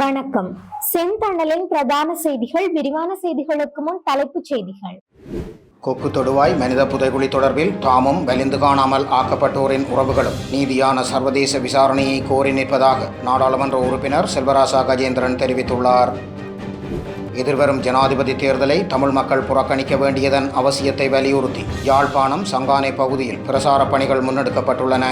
வணக்கம். செந்தணலின் பிரதான செய்திகள் விரிவான செய்திகளுக்கு முன் தலைப்புச் செய்திகள். கொக்கு தொடுவாய் மனித புதைகுழி தொடர்பில் தாமும் வலிந்து காணாமல் ஆக்கப்பட்டோரின் உறவுகளும் நீதியான சர்வதேச விசாரணையை கோரி நிற்பதாக நாடாளுமன்ற உறுப்பினர் செல்வராசா கஜேந்திரன் தெரிவித்துள்ளார். எதிர்வரும் ஜனாதிபதி தேர்தலை தமிழ் மக்கள் புறக்கணிக்க வேண்டியதன் அவசியத்தை வலியுறுத்தி யாழ்ப்பாணம் சங்கானை பகுதியில் பிரசாரப் பணிகள் முன்னெடுக்கப்பட்டுள்ளன.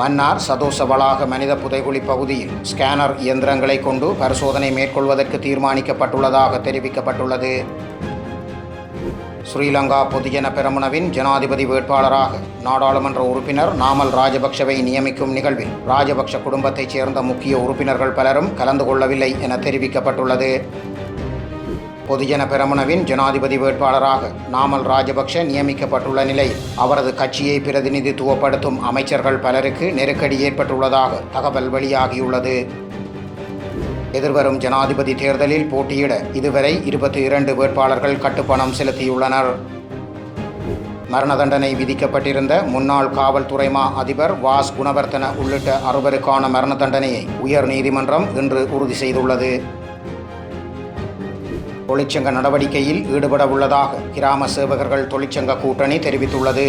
மன்னார் சதோச வளாக மனித புதைகுழி பகுதியில் ஸ்கேனர் இயந்திரங்களை கொண்டு பரிசோதனை மேற்கொள்வதற்கு தீர்மானிக்கப்பட்டுள்ளதாக தெரிவிக்கப்பட்டுள்ளது. ஸ்ரீலங்கா பொதுஜன பெரமுனவின் ஜனாதிபதி வேட்பாளராக நாடாளுமன்ற உறுப்பினர் நாமல் ராஜபக்ஷவை நியமிக்கும் நிகழ்வில் ராஜபக்ஷ குடும்பத்தைச் சேர்ந்த முக்கிய உறுப்பினர்கள் பலரும் கலந்து கொள்ளவில்லை என தெரிவிக்கப்பட்டுள்ளது. பொதுஜன பெரமுனவின் ஜனாதிபதி வேட்பாளராக நாமல் ராஜபக்ஷ நியமிக்கப்பட்டுள்ள நிலையில் அவரது கட்சியை பிரதிநிதித்துவப்படுத்தும் அமைச்சர்கள் பலருக்கு நெருக்கடி ஏற்பட்டுள்ளதாக தகவல் வெளியாகியுள்ளது. எதிர்வரும் ஜனாதிபதி தேர்தலில் போட்டியிட இதுவரை இருபத்தி இரண்டு வேட்பாளர்கள் கட்டுப்பணம் செலுத்தியுள்ளனர். மரண தண்டனை விதிக்கப்பட்டிருந்த முன்னாள் காவல்துறை மா அதிபர் வாஸ் குணவர்த்தன உள்ளிட்ட அறுவருக்கான மரண தண்டனையை உயர் நீதிமன்றம் இன்று உறுதி செய்துள்ளது. தொழிற்சங்க நடவடிக்கையில் ஈடுபட உள்ளதாக கிராம சேவகர்கள் தொழிற்சங்க கூட்டணி தெரிவித்துள்ளது.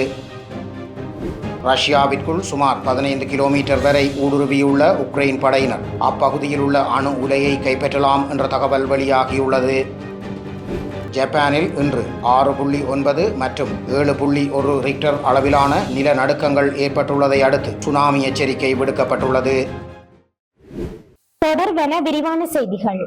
ரஷ்யாவிற்குள் சுமார் பதினைந்து கிலோமீட்டர் வரை ஊடுருவியுள்ள உக்ரைன் படையினர் அப்பகுதியில் உள்ள அணு உலையை கைப்பற்றலாம் என்ற தகவல் வெளியாகியுள்ளது. ஜப்பானில் இன்று ஆறு புள்ளி ஒன்பது மற்றும் ஏழு புள்ளி ஒரு ரிக்டர் அளவிலான நிலநடுக்கங்கள் ஏற்பட்டுள்ளதை அடுத்து சுனாமி எச்சரிக்கை விடுக்கப்பட்டுள்ளது. தொடர்வென விரிவான செய்திகள்.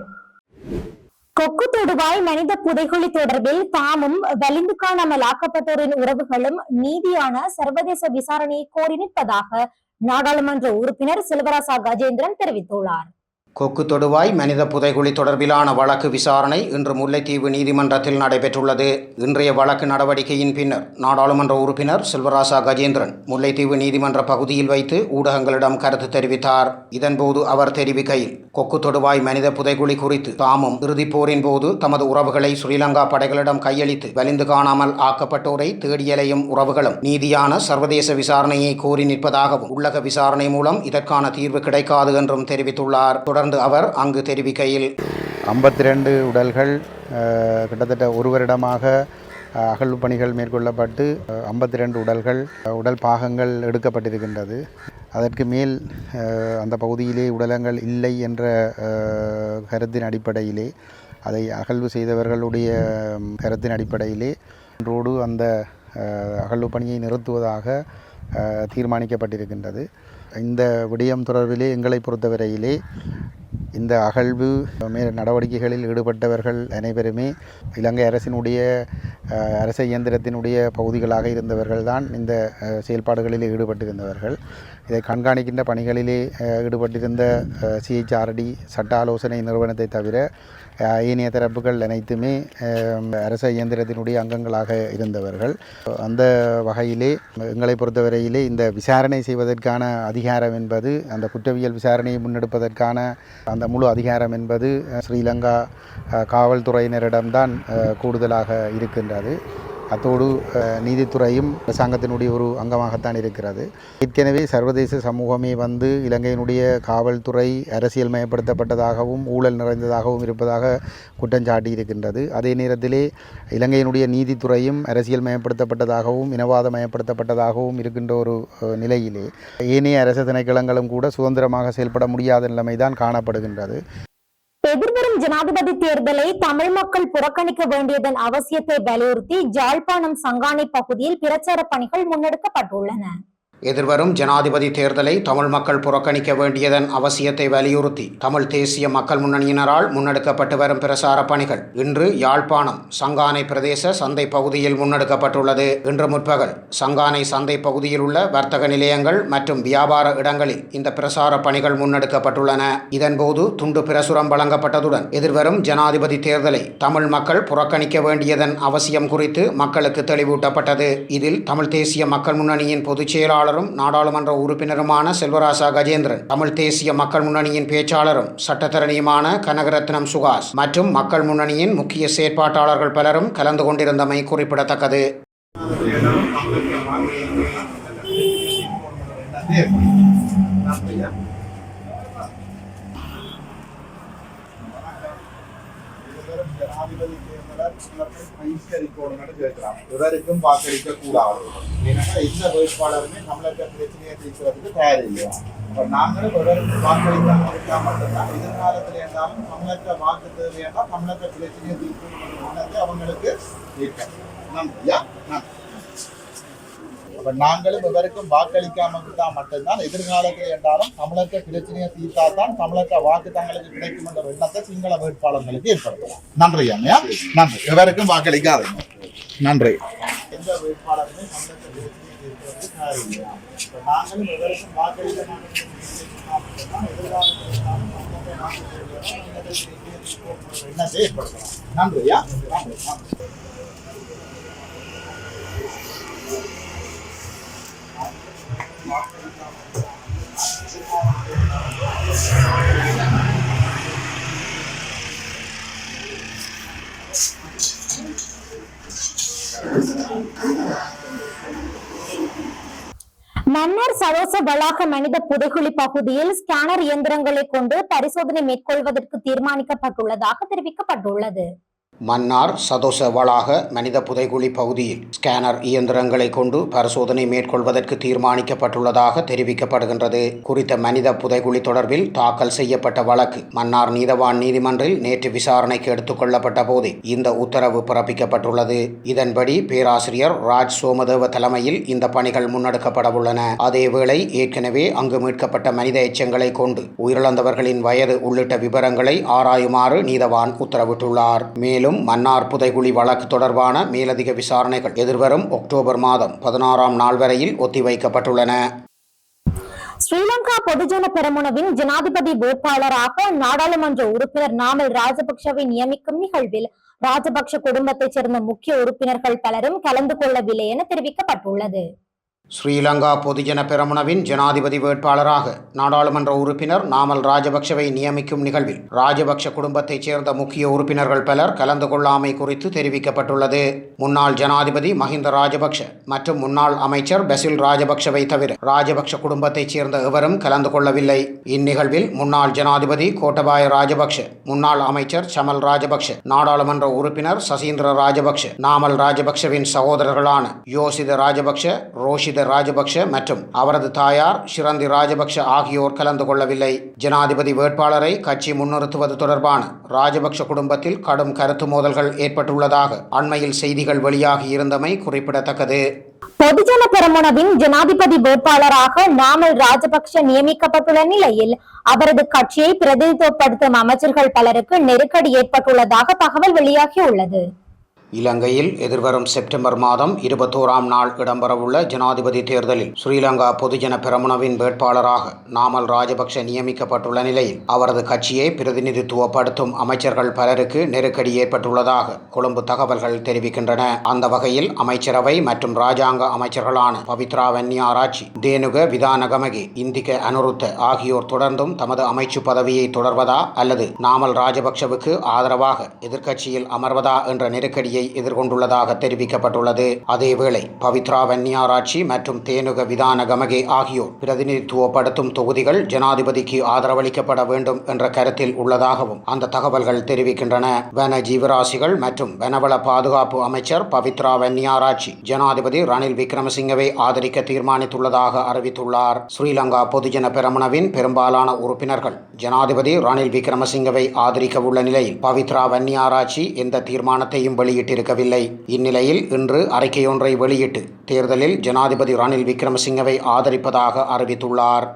கொக்கு தொடுவாய் மனித புதைகுழி தொடர்பில் தாமும் வலிந்து காணாமல் ஆக்கப்பட்டோரின் உறவுகளும் நீதியான சர்வதேச விசாரணையை கோரி நிற்பதாக நாடாளுமன்ற உறுப்பினர் செல்வராசா கஜேந்திரன் தெரிவித்துள்ளார். கொக்கு தொடுவாய் மனித புதைகுழி தொடர்பிலான வழக்கு விசாரணை இன்று முல்லைத்தீவு நீதிமன்றத்தில் நடைபெற்றுள்ளது. இன்றைய வழக்கு நடவடிக்கையின் பின்னர் நாடாளுமன்ற உறுப்பினர் செல்வராசா கஜேந்திரன் முல்லைத்தீவு நீதிமன்ற பகுதியில் வைத்து ஊடகங்களிடம் கருத்து தெரிவித்தார். இதன்போது அவர் தெரிவிக்கையில் கொக்கு தொடுவாய் மனித புதைகுழி குறித்து தாமும் இறுதிப்போரின் போது தமது உறவுகளை ஸ்ரீலங்கா படைகளிடம் கையளித்து வலிந்து காணாமல் ஆக்கப்பட்டோரை தேடியலையும் உறவுகளும் நீதியான சர்வதேச விசாரணையை கோரி நிற்பதாகவும் உள்ளக விசாரணை மூலம் இதற்கான தீர்வு கிடைக்காது என்றும் தெரிவித்துள்ளார். தொடர்ந்து அவர் அங்கு தெரிவிக்கையில். ஐம்பத்தி ரெண்டு உடல்கள் கிட்டத்தட்ட ஒரு வருடமாக அகழ்வு பணிகள் மேற்கொள்ளப்பட்டு ஐம்பத்தி ரெண்டு உடல்கள் உடல் பாகங்கள் எடுக்கப்பட்டிருக்கின்றது. அதற்கு மேல் அந்த பகுதியிலே உடலங்கள் இல்லை என்ற கருத்தின் அடிப்படையிலே அதை அகழ்வு செய்தவர்களுடைய கருத்தின் அடிப்படையிலே ரோடு அந்த அகழ்வு பணியை நிறுத்துவதாக தீர்மானிக்கப்பட்டிருக்கின்றது. இந்த விடயம் தொடர்பிலே எங்களை பொறுத்தவரையிலே இந்த அகழ்வு நடவடிக்கைகளில் ஈடுபட்டவர்கள் அனைவருமே இலங்கை அரசினுடைய அரச இயந்திரத்தினுடைய பகுதிகளாக இருந்தவர்கள்தான் இந்த செயல்பாடுகளில் ஈடுபட்டிருந்தவர்கள். இதை கண்காணிக்கின்ற பணிகளிலே ஈடுபட்டிருந்த சிஹெச்ஆர்டி சட்ட ஆலோசனை நிறுவனத்தை தவிர ஏனைய தரப்புகள் அனைத்துமே அரச இயந்திரத்தினுடைய அங்கங்களாக இருந்தவர்கள். அந்த வகையிலே எங்களை பொறுத்தவரையிலே இந்த விசாரணை செய்வதற்கான அதிகாரம் என்பது அந்த குற்றவியல் விசாரணையை முன்னெடுப்பதற்கான அந்த முழு அதிகாரம் என்பது ஸ்ரீலங்கா காவல்துறையினரிடம்தான் கூடுதலாக இருக்கின்றது. அத்தோடு நீதித்துறையும் அரசாங்கத்தினுடைய ஒரு அங்கமாகத்தான் இருக்கிறது. ஏற்கனவே சர்வதேச சமூகமே வந்து இலங்கையினுடைய காவல்துறை அரசியல் மயப்படுத்தப்பட்டதாகவும் ஊழல் நிறைந்ததாகவும் இருப்பதாக குற்றஞ்சாட்டி இருக்கின்றது அதே நேரத்திலே இலங்கையினுடைய நீதித்துறையும் அரசியல் மயப்படுத்தப்பட்டதாகவும் இனவாத மயப்படுத்தப்பட்டதாகவும் இருக்கின்ற ஒரு நிலையிலே ஏனைய அரசு திணைக்களங்களும் கூட சுதந்திரமாக செயல்பட முடியாத நிலைமைதான் காணப்படுகின்றது. எதிர்வரும் ஜனாதிபதி தேர்தலை தமிழ் மக்கள் புறக்கணிக்க வேண்டியதன் அவசியத்தை வலியுறுத்தி ஜாழ்ப்பாணம் சங்கானை பகுதியில் பிரச்சார பணிகள் முன்னெடுக்கப்பட்டுள்ளன. எதிர்வரும் ஜனாதிபதி தேர்தலை தமிழ் மக்கள் புறக்கணிக்க வேண்டியதன் அவசியத்தை வலியுறுத்தி தமிழ் தேசிய மக்கள் முன்னணியினரால் முன்னெடுக்கப்பட்டு வரும் பிரசார பணிகள் இன்று யாழ்ப்பாணம் சங்கானை பிரதேச சந்தை பகுதியில் முன்னெடுக்கப்பட்டுள்ளது. இன்று முற்பகல் சங்கானை சந்தை பகுதியில் உள்ள வர்த்தக நிலையங்கள் மற்றும் வியாபார இடங்களில் இந்த பிரசார பணிகள் முன்னெடுக்கப்பட்டுள்ளன. இதன்போது துண்டு பிரசுரம் வழங்கப்பட்டதுடன் எதிர்வரும் ஜனாதிபதி தேர்தலை தமிழ் மக்கள் புறக்கணிக்க வேண்டியதன் அவசியம் குறித்து மக்களுக்கு தெளிவூட்டப்பட்டது. இதில் தமிழ் தேசிய மக்கள் முன்னணியின் பொதுச் பேச்சாளரும் நாடாளுமன்ற உறுப்பினருமான செல்வராசா கஜேந்திரன் தமிழ் தேசிய மக்கள் முன்னணியின் பேச்சாளரும் சட்டத்தரணியுமான கனகரத்னம் சுகாஸ் மற்றும் மக்கள் முன்னணியின் முக்கிய செயற்பாட்டாளர்கள் பலரும் கலந்து கொண்டிருந்தமை குறிப்பிடத்தக்கது Yeah. சிலர்கள் பகிஷ்கரிக்கணும்னு கேட்கிறாங்க இவருக்கும் வாக்களிக்க கூடாது ஏன்னா எந்த வேட்பாளருமே தமிழக பிரச்சனையை தீர்க்கிறதுக்கு தயார் இல்லையா அப்ப நாங்களும் இவருக்கு வாக்களிக்காம இருக்கா மட்டும்தான் எதிர்காலத்தில் இருந்தாலும் தமிழக வாக்கு தேவையானால் தமிழக பிரச்சனையை தீர்க்கணும் அவங்களுக்கு இருக்க நன்றியா நன்றி. அப்ப நாங்களும் இவருக்கும் வாக்களிக்காம விட்டா மட்டும்தான் எதிர்காலத்தில் என்றாலும் தமிழக பிரச்சனையை தீர்த்தா தான் தமிழக வாக்கு தங்களுக்கு கிடைக்கும் என்ற எண்ணத்தை சிங்கள வேட்பாளர்களுக்கு ஏற்படுத்தலாம். நன்றி அம்மையா நன்றி. இவருக்கும் வாக்களிக்காதீங்க. நன்றி. எந்த வேட்பாளருமே தமிழக நாங்களும் வாக்களிக்க மாட்டோம் எதிர்காலத்தில் எண்ணத்தை ஏற்படுத்தலாம். நன்றியா? நன்றி. நன்றி. மன்னர் சரோச வளாக மனித புதைகுழி பகுதியில் ஸ்கேனர் இயந்திரங்களை கொண்டு பரிசோதனை மேற்கொள்வதற்கு தீர்மானிக்கப்பட்டுள்ளதாக தெரிவிக்கப்பட்டுள்ளது. மன்னார் சதோச வளாக மனித புதைகுழி பகுதியில் ஸ்கேனர் இயந்திரங்களை கொண்டு பரிசோதனை மேற்கொள்வதற்கு தீர்மானிக்கப்பட்டுள்ளதாக தெரிவிக்கப்படுகின்றது. குறித்த மனித புதைகுழி தொடர்பில் தாக்கல் செய்யப்பட்ட வழக்கு மன்னார் நீதவான் நீதிமன்றில் நேற்று விசாரணைக்கு எடுத்துக்கொள்ளப்பட்ட போதே இந்த உத்தரவு பிறப்பிக்கப்பட்டுள்ளது. இதன்படி பேராசிரியர் ராஜ் சோமதேவ தலைமையில் இந்த பணிகள் முன்னெடுக்கப்படவுள்ளன அதேவேளை ஏற்கனவே அங்கு மீட்கப்பட்ட மனித எச்சங்களை கொண்டு உயிரிழந்தவர்களின் வயது உள்ளிட்ட விவரங்களை ஆராயுமாறு நீதவான் உத்தரவிட்டுள்ளார். மேலும் மேலும் மன்னார் புதைகுழி வழக்கு தொடர்பான மேலதிக விசாரணைகள் எதிர்வரும் அக்டோபர் மாதம் பதினாறாம் நாள் வரையில் ஒத்திவைக்கப்பட்டுள்ளன. ஸ்ரீலங்கா பொதுஜன பெரமுனவின் ஜனாதிபதி வேட்பாளராக நாடாளுமன்ற உறுப்பினர் நாமல் ராஜபக்சவை நியமிக்கும் நிகழ்வில் ராஜபக்ஷ குடும்பத்தைச் சேர்ந்த முக்கிய உறுப்பினர்கள் பலரும் கலந்து கொள்ளவில்லை என தெரிவிக்கப்பட்டுள்ளது. ஸ்ரீலங்கா பொதுஜன பெரமுனவின் ஜனாதிபதி வேட்பாளராக நாடாளுமன்ற உறுப்பினர் நாமல் ராஜபக்ஷவை நியமிக்கும் நிகழ்வில் ராஜபக்ஷ குடும்பத்தைச் சேர்ந்த முக்கிய உறுப்பினர்கள் பலர் கலந்து கொள்ளாமை குறித்து தெரிவிக்கப்பட்டுள்ளது. முன்னாள் ஜனாதிபதி மஹிந்த ராஜபக்ஷ மற்றும் முன்னாள் அமைச்சர் பெசில் ராஜபக்ஷவை தவிர ராஜபக்ஷ குடும்பத்தைச் சேர்ந்த எவரும் கலந்து கொள்ளவில்லை. இந்நிகழ்வில் முன்னாள் ஜனாதிபதி கோட்டபாய ராஜபக்ஷ முன்னாள் அமைச்சர் சமல் ராஜபக்ஷ நாடாளுமன்ற உறுப்பினர் சசீந்திர ராஜபக்ஷ நாமல் ராஜபக்ஷவின் சகோதரர்களான யோசித ராஜபக்ஷ ரோஷித் ராஜபக்ஷ மற்றும் அவரது தாயார் ஷிரந்தி ராஜபக்ஷ ஆகியோர் கலந்து கொள்ளவில்லை. ஜனாதிபதி வேட்பாளரை கட்சி முன்னிறுத்துவது தொடர்பான ராஜபக்ஷ குடும்பத்தில் கடும் கருத்து மோதல்கள் ஏற்பட்டுள்ளதாக அண்மையில் செய்திகள் வெளியாகி இருந்தமை குறிப்பிடத்தக்கது. பொதுஜன பெரமுனவின் ஜனாதிபதி வேட்பாளராக நாமல் ராஜபக்ஷ நியமிக்கப்பட்டுள்ள நிலையில் அவரது கட்சியை பிரதிநிதித்துவப்படுத்தும் அமைச்சர்கள் பலருக்கு நெருக்கடி ஏற்பட்டுள்ளதாக தகவல் வெளியாகியுள்ளது. இலங்கையில் எதிர்வரும் செப்டம்பர் மாதம் இருபத்தோராம் நாள் இடம்பெறவுள்ள ஜனாதிபதி தேர்தலில் ஸ்ரீலங்கா பொதுஜன பெரமுனவின் வேட்பாளராக நாமல் ராஜபக்ஷ நியமிக்கப்பட்டுள்ள நிலையில் அவரது கட்சியை பிரதிநிதித்துவப்படுத்தும் அமைச்சர்கள் பலருக்கு நெருக்கடி ஏற்பட்டுள்ளதாக கொழும்பு தகவல்கள் தெரிவிக்கின்றன. அந்த வகையில் அமைச்சரவை மற்றும் ராஜாங்க அமைச்சர்களான பவித்ரா வன்னியாராட்சி தேனுக விதானகமகி இந்திக அனுருத்த ஆகியோர் தொடர்ந்தும் தமது அமைச்சு பதவியை தொடர்வதா அல்லது நாமல் ராஜபக்ஷவுக்கு ஆதரவாக எதிர்க்கட்சியில் அமர்வதா என்ற நெருக்கடியை எதிர்கொண்டுள்ளதாக தெரிவிக்கப்பட்டுள்ளது. அதேவேளை பவித்ரா வன்னியாராட்சி மற்றும் தேனுக விதான கமகே ஆகியோர் பிரதிநிதித்துவப்படுத்தும் தொகுதிகள் ஜனாதிபதிக்கு ஆதரவளிக்கப்பட வேண்டும் என்ற கருத்தில் உள்ளதாகவும் அந்த தகவல்கள் தெரிவிக்கின்றன. வன ஜீவராசிகள் மற்றும் வனவள பாதுகாப்பு அமைச்சர் பவித்ரா வன்னியாராட்சி ஜனாதிபதி ரணில் விக்ரமசிங்கவை ஆதரிக்க தீர்மானித்துள்ளதாக அறிவித்துள்ளார். ஸ்ரீலங்கா பொதுஜன பெரமுனவின் பெரும்பாலான உறுப்பினர்கள் ஜனாதிபதி ரணில் விக்ரமசிங்கவை ஆதரிக்க உள்ள நிலையில் பவித்ரா வன்னியாராட்சி எந்த தீர்மானத்தையும் வெளியிட்டிருக்கவில்லை இந்நிலையில் இன்று அறிக்கையொன்றை வெளியிட்டு தேர்தலில் ஜனாதிபதி ரணில் விக்ரமசிங்கவை ஆதரிப்பதாக அறிவித்துள்ளார்.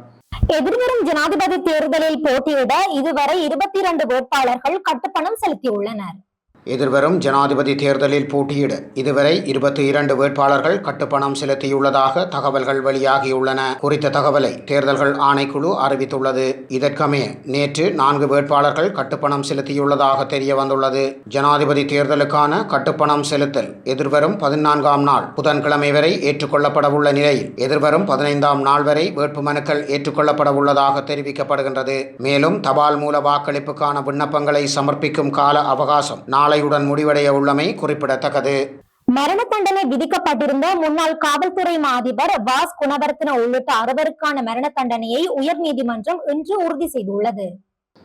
எதிர்வரும் ஜனாதிபதி தேர்தலில் போட்டியிட இதுவரை இருபத்தி இரண்டு வேட்பாளர்கள் கட்டுப்பணம் செலுத்தியுள்ளனர். எதிர்வரும் ஜனாதிபதி தேர்தலில் போட்டியிட இதுவரை இருபத்தி இரண்டு வேட்பாளர்கள் கட்டுப்பணம் செலுத்தியுள்ளதாக தகவல்கள் வெளியாகியுள்ளன. குறித்த தகவலை தேர்தல்கள் ஆணைக்குழு அறிவித்துள்ளது. இதற்கமைய நேற்று நான்கு வேட்பாளர்கள் கட்டுப்பணம் செலுத்தியுள்ளதாக தெரிய வந்துள்ளது ஜனாதிபதி தேர்தலுக்கான கட்டுப்பணம் செலுத்தல் எதிர்வரும் பதினான்காம் நாள் புதன்கிழமை வரை ஏற்றுக்கொள்ளப்படவுள்ள நிலையில் எதிர்வரும் பதினைந்தாம் நாள் வரை வேட்புமனுக்கள் ஏற்றுக்கொள்ளப்படவுள்ளதாக தெரிவிக்கப்படுகின்றது. மேலும் தபால் மூல வாக்களிப்புக்கான விண்ணப்பங்களை சமர்ப்பிக்கும் கால அவகாசம் நாளையுடன் முடிவடைய உள்ளமை குறிப்பிடத்தக்கது. மரண தண்டனை விதிக்கப்பட்டிருந்த முன்னாள் காவல்துறை மா அதிபர் வாஸ் குணவர்த்தன உள்ளிட்ட அறுவருக்கான மரண தண்டனையை உயர்நீதிமன்றம் இன்று உறுதி செய்துள்ளது.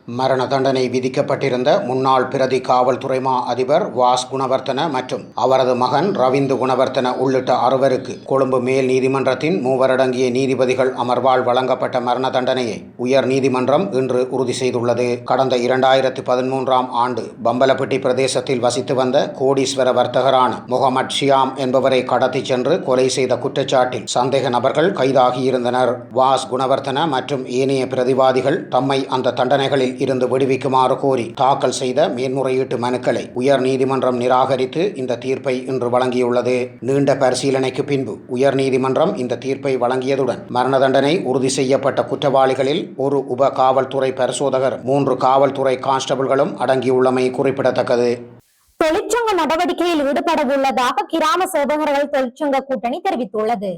மரண தண்டனை விதிக்கப்பட்டிருந்த முன்னாள் பிரதி காவல்துறை மா அதிபர் வாஸ் குணவர்த்தன மற்றும் அவரது மகன் ரவிந்து குணவர்த்தன உள்ளிட்ட அறுவருக்கு கொழும்பு மேல் நீதிமன்றத்தின் மூவரடங்கிய நீதிபதிகள் அமர்வால் வழங்கப்பட்ட மரண தண்டனையை உயர் நீதிமன்றம் இன்று உறுதி செய்துள்ளது. கடந்த இரண்டாயிரத்து பதிமூன்றாம் ஆண்டு பம்பலப்பட்டி பிரதேசத்தில் வசித்து வந்த கோடீஸ்வர வர்த்தகரான முகமது ஷியாம் என்பவரை கடத்திச் சென்று கொலை செய்த குற்றச்சாட்டில் சந்தேக நபர்கள் கைதாகியிருந்தனர். வாஸ் குணவர்த்தன மற்றும் ஏனைய பிரதிவாதிகள் தம்மை அந்த தண்டனைகளில் இருந்து விடுவிக்குமாறு கோரி தாக்கல் செய்த மேன்முறையீட்டு மனுக்களை உயர்நீதிமன்றம் நிராகரித்து இந்த தீர்ப்பை இன்று வழங்கியுள்ளது. நீண்ட பரிசீலனைக்கு பின்பு உயர்நீதிமன்றம் இந்த தீர்ப்பை வழங்கியதுடன் மரண தண்டனை உறுதி செய்யப்பட்ட குற்றவாளிகளில் ஒரு உப காவல்துறை பரிசோதகர் மூன்று காவல்துறை கான்ஸ்டபிள்களும் அடங்கியுள்ளமை குறிப்பிடத்தக்கது. தொழிற்சங்க நடவடிக்கையில் ஈடுபட உள்ளதாக கிராம சேவகர்கள் தொழிற்சங்க கூட்டணி தெரிவித்துள்ளது.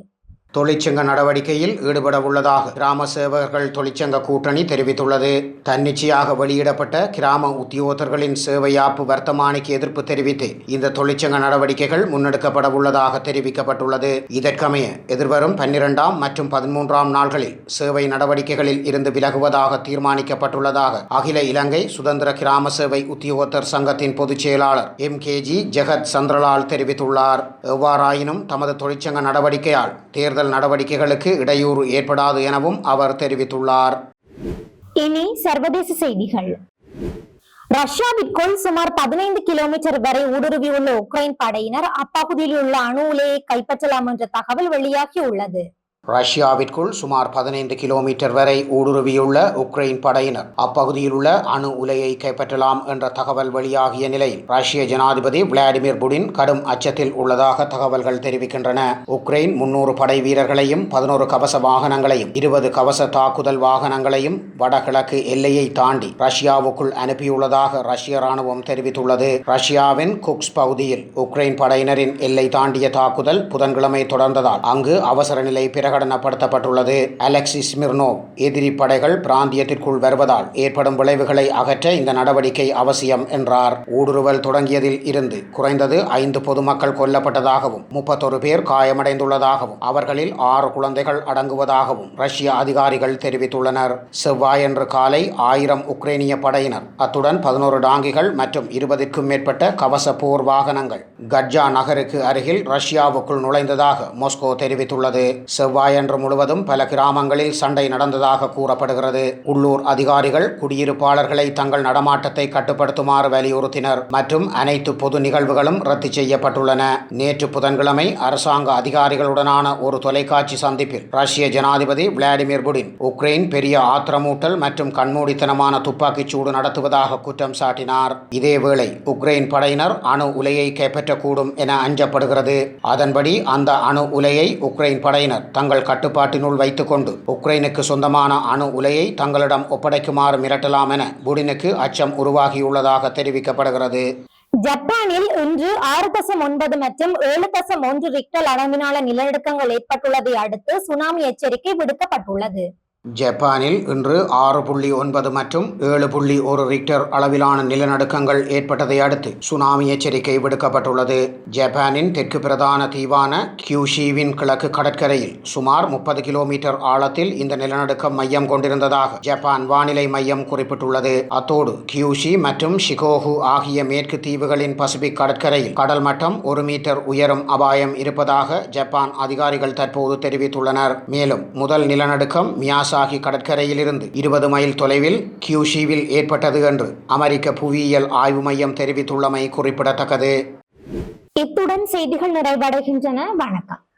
தொழிற்சங்க நடவடிக்கையில் ஈடுபட உள்ளதாக கிராம சேவகர்கள் தொழிற்சங்க கூட்டணி தெரிவித்துள்ளது. தன்னிச்சையாக வெளியிடப்பட்ட கிராம உத்தியோகத்தர்களின் சேவையாப்பு வர்த்தமானிக்கு எதிர்ப்பு தெரிவித்து இந்த தொழிற்சங்க நடவடிக்கைகள் முன்னெடுக்கப்பட உள்ளதாக தெரிவிக்கப்பட்டுள்ளது. இதற்கமைய எதிர்வரும் பன்னிரெண்டாம் மற்றும் பதிமூன்றாம் நாள்களில் சேவை நடவடிக்கைகளில் இருந்து விலகுவதாக தீர்மானிக்கப்பட்டுள்ளதாக அகில இலங்கை சுதந்திர கிராம சேவை உத்தியோகத்தர் சங்கத்தின் பொதுச் செயலாளர் எம். கேஜி ஜெகத் சந்திரலால் தெரிவித்துள்ளார். எவ்வாறாயினும் தமது தொழிற்சங்க நடவடிக்கையால் தேர்தல் நடவடிக்கைகளுக்கு இடையூறு ஏற்படாது எனவும் அவர் தெரிவித்துள்ளார். இனி சர்வதேச செய்திகள். ரஷ்யாவிற்குள் சுமார் பதினைந்து கிலோமீட்டர் வரை ஊடுருவியுள்ள உக்ரைன் படையினர் அப்பகுதியில் உள்ள அணு உலையை கைப்பற்றலாம் என்ற தகவல் வெளியாகியுள்ளது. ரஷ்யாவிற்குள் சுமார் பதினைந்து கிலோமீட்டர் வரை ஊடுருவியுள்ள உக்ரைன் படையினர் அப்பகுதியில் உள்ள அணு உலையை கைப்பற்றலாம் என்ற தகவல் வெளியாகிய நிலையில் ரஷ்ய ஜனாதிபதி விளாடிமிர் புடின் கடும் அச்சத்தில் உள்ளதாக தகவல்கள் தெரிவிக்கின்றன. உக்ரைன் முன்னூறு படை வீரர்களையும் பதினோரு கவச வாகனங்களையும் இருபது கவச தாக்குதல் வாகனங்களையும் வடகிழக்கு எல்லையை தாண்டி ரஷ்யாவுக்குள் அனுப்பியுள்ளதாக ரஷ்ய ராணுவம் தெரிவித்துள்ளது. ரஷ்யாவின் குக்ஸ் பகுதியில் உக்ரைன் படையினரின் எல்லை தாண்டிய தாக்குதல் புதன்கிழமை தொடர்ந்ததால் அங்கு அவசர நிலை பிறகு பிரகடனப்படுத்தப்பட்டுள்ளது அலெக்சிஸ் ஸ்மிர்னோ எதிரி படைகள் பிராந்தியத்திற்குள் வருவதால் ஏற்படும் விளைவுகளை அகற்ற இந்த நடவடிக்கை அவசியம் என்றார். ஊடுருவல் தொடங்கியதில் இருந்து குறைந்தது ஐந்து பொதுமக்கள் கொல்லப்பட்டதாகவும் முப்பத்தொரு பேர் காயமடைந்துள்ளதாகவும் அவர்களில் ஆறு குழந்தைகள் அடங்குவதாகவும் ரஷ்ய அதிகாரிகள் தெரிவித்துள்ளனர். செவ்வாயன்று காலை ஆயிரம் உக்ரைனிய படையினர் அத்துடன் பதினோரு டாங்கிகள் மற்றும் இருபதுக்கும் மேற்பட்ட கவச போர் வாகனங்கள் கட்ஜா நகருக்கு அருகில் ரஷ்யாவுக்குள் நுழைந்ததாக மாஸ்கோ தெரிவித்துள்ளது. செவ்வாய் செவ்வாயன்று முழுவதும் பல கிராமங்களில் சண்டை நடந்ததாக கூறப்படுகிறது. உள்ளூர் அதிகாரிகள் குடியிருப்பாளர்களை தங்கள் நடமாட்டத்தை கட்டுப்படுத்துமாறு வலியுறுத்தினர். மற்றும் அனைத்து பொது நிகழ்வுகளும் ரத்து செய்யப்பட்டுள்ளன. நேற்று புதன்கிழமை அரசாங்க அதிகாரிகளுடனான ஒரு தொலைக்காட்சி சந்திப்பில் ரஷ்ய ஜனாதிபதி விளாடிமிர் புடின் உக்ரைன் பெரிய ஆத்திரமூட்டல் மற்றும் கண்மூடித்தனமான துப்பாக்கிச் சூடு நடத்துவதாக குற்றம் சாட்டினார். இதேவேளை உக்ரைன் படையினர் அணு உலையை கைப்பற்றக்கூடும் என அஞ்சப்படுகிறது. அதன்படி அந்த அணு உலையை உக்ரைன் படையினர் தங்கள் தங்கள் கட்டுப்பாட்டினுள் வைத்துக்கொண்டு உக்ரைனுக்கு சொந்தமான அணு உலையை தங்களிடம் ஒப்படைக்குமாறு மிரட்டலாம் என புடினுக்கு அச்சம் உருவாகியுள்ளதாக தெரிவிக்கப்படுகிறது. ஜப்பானில் இன்று ஆறு தசம் ஒன்பது மற்றும் ஏழு தசம் ஒன்று ரிக்டல் அளவிலான நிலநடுக்கங்கள் ஏற்பட்டுள்ளதை அடுத்து சுனாமி எச்சரிக்கை விடுக்கப்பட்டுள்ளது. ஜப்பானில் இன்று ஆறு புள்ளி ஒன்பது மற்றும் ஏழு புள்ளி ஒரு ரிக்டர் அளவிலான நிலநடுக்கங்கள் ஏற்பட்டதை அடுத்து சுனாமி எச்சரிக்கை விடுக்கப்பட்டுள்ளது. ஜப்பானின் தெற்கு பிரதான தீவான கியூஷீவின் கிழக்கு கடற்கரையில் சுமார் முப்பது கிலோமீட்டர் ஆழத்தில் இந்த நிலநடுக்கம் மையம் கொண்டிருந்ததாக ஜப்பான் வானிலை மையம் குறிப்பிட்டுள்ளது. அத்தோடு கியூஷி மற்றும் ஷிகோஹு ஆகிய மேற்கு தீவுகளின் பசிபிக் கடற்கரையில் கடல் மட்டம் ஒரு மீட்டர் உயரும் அபாயம் இருப்பதாக ஜப்பான் அதிகாரிகள் தற்போது தெரிவித்துள்ளனர். மேலும் முதல் நிலநடுக்கம் மியாசாகி கடற்கரையிலிருந்து இருபது மைல் தொலைவில் கியூஷிவில் ஏற்பட்டது என்று அமெரிக்க புவியியல் ஆய்வு மையம் தெரிவித்துள்ளமை குறிப்பிடத்தக்கது. இத்துடன் செய்திகள் நிறைவடைகின்றன. வணக்கம்.